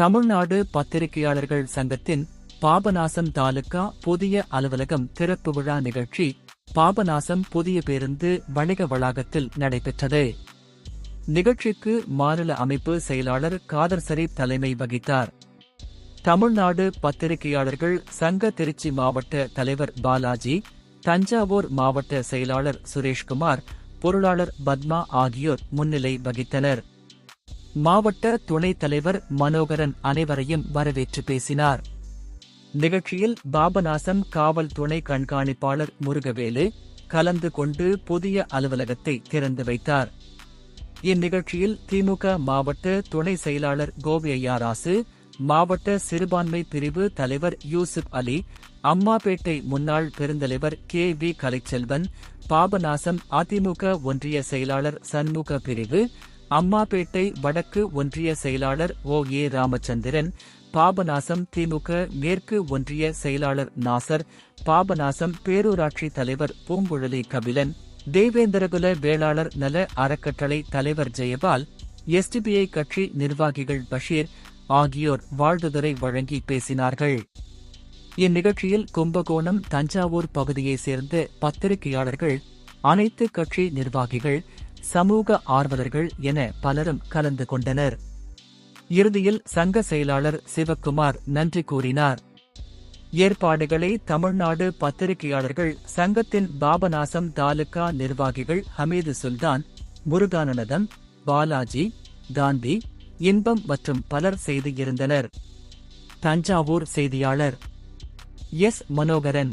தமிழ்நாடு பத்திரிகையாளர்கள் சங்கத்தின் பாபநாசம் தாலுகா புதிய அலுவலகம் திறப்பு விழா நிகழ்ச்சி பாபநாசம் புதிய பேருந்து வணிக வளாகத்தில் நடைபெற்றது. நிகழ்ச்சிக்கு மாநில அமைப்பு செயலாளர் காதர் சரீப் தலைமை வகித்தார். தமிழ்நாடு பத்திரிகையாளர்கள் சங்க திருச்சி மாவட்ட தலைவர் பாலாஜி தஞ்சாவூர் மாவட்ட செயலாளர் சுரேஷ்குமார் பொருளாளர் பத்மா ஆகியோர் முன்னிலை வகித்தனர். மாவட்ட துணைத் தலைவர் மனோகரன் அனைவரையும் வரவேற்று பேசினார். நிகழ்ச்சியில் பாபநாசம் காவல் துணை கண்காணிப்பாளர் முருகவேலு கலந்து கொண்டு புதிய அலுவலகத்தை திறந்து வைத்தார். இந்நிகழ்ச்சியில் திமுக மாவட்ட துணை செயலாளர் கோவியையாராசு மாவட்ட சிறுபான்மை பிரிவு தலைவர் யூசுப் அலி அம்மாபேட்டை முன்னாள் பெருந்தலைவர் கே வி கலைச்செல்வன் பாபநாசம் அதிமுக ஒன்றிய செயலாளர் சண்முக பிரிவு அம்மாபேட்டை வடக்கு ஒன்றிய செயலாளர் ஓ. ஏ. ராமச்சந்திரன் பாபநாசம் திமுக மேற்கு ஒன்றிய செயலாளர் நாசர் பாபநாசம் பேரூராட்சி தலைவர் பூங்குழலி கபிலன் தேவேந்திரகுல வேளாளர் நல அறக்கட்டளை தலைவர் ஜெயபால் எஸ்டிபிஐ கட்சி நிர்வாகிகள் பஷீர் ஆகியோர் வாழ்த்துதரை வழங்கி பேசினார்கள். இந்நிகழ்ச்சியில் கும்பகோணம் தஞ்சாவூர் பகுதியைச் சேர்ந்த பத்திரிகையாளர்கள் அனைத்து கட்சி நிர்வாகிகள் சமூக ஆர்வலர்கள் என பலரும் கலந்து கொண்டனர். இறுதியில் சங்க செயலாளர் சிவக்குமார் நன்றி கூறினார். ஏற்பாடுகளை தமிழ்நாடு பத்திரிகையாளர்கள் சங்கத்தின் பாபநாசம் தாலுகா நிர்வாகிகள் ஹமீது சுல்தான் முருகானந்தம் பாலாஜி காந்தி இன்பம் மற்றும் பலர் செய்து இருந்தனர் தஞ்சாவூர் செய்தியாளர் எஸ். மனோகரன்